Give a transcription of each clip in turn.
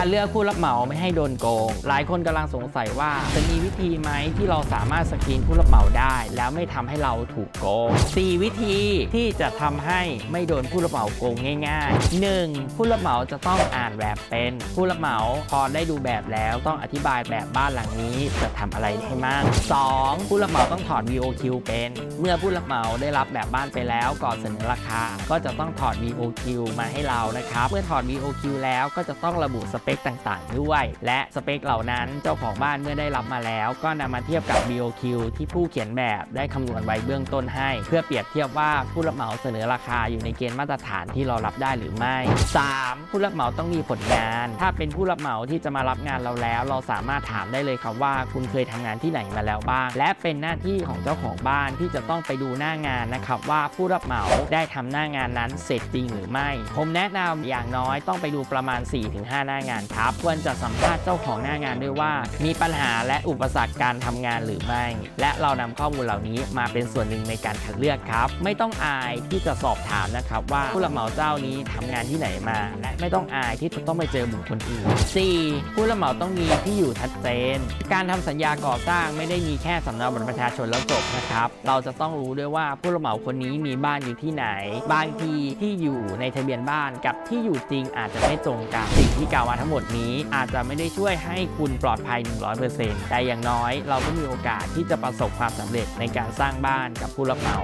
การเลือกผู้รับเหมาไม่ให้โดนโกง หลายคนกำลังสงสัยว่าจะมีวิธีไหมที่เราสามารถสกรีนผู้รับเหมาได้ แล้วไม่ทำให้เราถูกโกง 4 วิธีที่จะทำให้ไม่โดนผู้รับเหมาโกงง่ายๆ 1. ผู้รับเหมาจะต้องอ่านแบบเป็น ผู้รับเหมาพอได้ดูแบบแล้วต้องอธิบายแบบบ้านหลังนี้จะทำอะไรให้มาก 2. ผู้รับเหมาต้องถอด VOQ เป็น เมื่อผู้รับเหมาได้รับแบบบ้านไปแล้วก่อนเสนอราคา ก็จะต้องถอด VOQ มาให้เรานะครับ เมื่อถอด VOQ แล้วก็จะต้องระบุสเปคต่างๆ ด้วย และสเปคเหล่านั้นเจ้าของบ้านเมื่อได้รับมาแล้ว ก็นำมาเทียบกับ VOQ ที่ผู้เขียนแบบได้คำนวณไว้เบื้องต้นให้ เพื่อเปรียบเทียบว่าผู้รับเหมาเสนอราคาอยู่ในเกณฑ์มาตรฐานที่เรารับได้หรือไม่ 3. ผู้รับเหมาต้องมีผลงาน ถ้าเป็นผู้รับเหมาที่จะมารับงานเราแล้ว เราสามารถถามได้เลยครับว่า คุณเคยทำงานที่ไหนมาแล้วบ้าง และเป็นหน้าที่ของเจ้าของบ้านที่จะต้องไปดูหน้างานนะครับว่าผู้รับเหมาได้ทำหน้างานนั้นเสร็จจริงหรือไม่ ผมแนะนำอย่างน้อยต้องไปดูประมาณ 4-5 หน้างานครับ ควรจะสัมภาษณ์เจ้าของหน้างานด้วยว่า มีปัญหาและอุปสรรคการทำงานหรือไม่ และเรานำข้อมูลเหล่านี้มาเป็นส่วนหนึ่งในการคัดเลือกครับ ไม่ต้องอายที่จะสอบถามนะครับ ว่าผู้รับเหมาเจ้านี้ทำงานที่ไหนมา และไม่ต้องอายที่จะต้องไปเจอบุคคลอื่น 4. ผู้รับเหมาต้องมีที่อยู่ชัดเจน การทำสัญญาก่อสร้างไม่ได้มีแค่สำเนาบัตรประชาชนแล้วจบนะครับ เราจะต้องรู้ด้วยว่าผู้รับเหมาคนนี้มีบ้านอยู่ที่ไหน บางทีที่อยู่ในทะเบียนบ้านกับที่อยู่จริงอาจจะไม่ตรงกันสิ่งที่กล่าวมาทั้งหมดนี้อาจจะไม่ได้ช่วยให้คุณปลอดภัย 100%แต่อย่างน้อยเราก็มีโอกาสที่จะประสบความสำเร็จในการสร้างบ้านกับผู้รับเหมา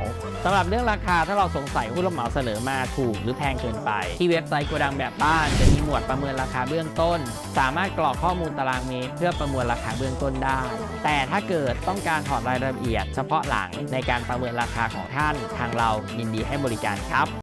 สำหรับเรื่องราคาถ้าเราสงสัยผู้รับเหมาเสนอมาถูกหรือแพงเกินไป ที่เว็บไซต์โกดังแบบบ้านจะมีหมวดประเมินราคาเบื้องต้น สามารถกรอกข้อมูลตารางเมตรเพื่อประเมินราคาเบื้องต้นได้ แต่ถ้าเกิดต้องการถอดรายละเอียด เฉพาะหลังในการประเมินราคาของท่านทางเรายินดีให้บริการครับ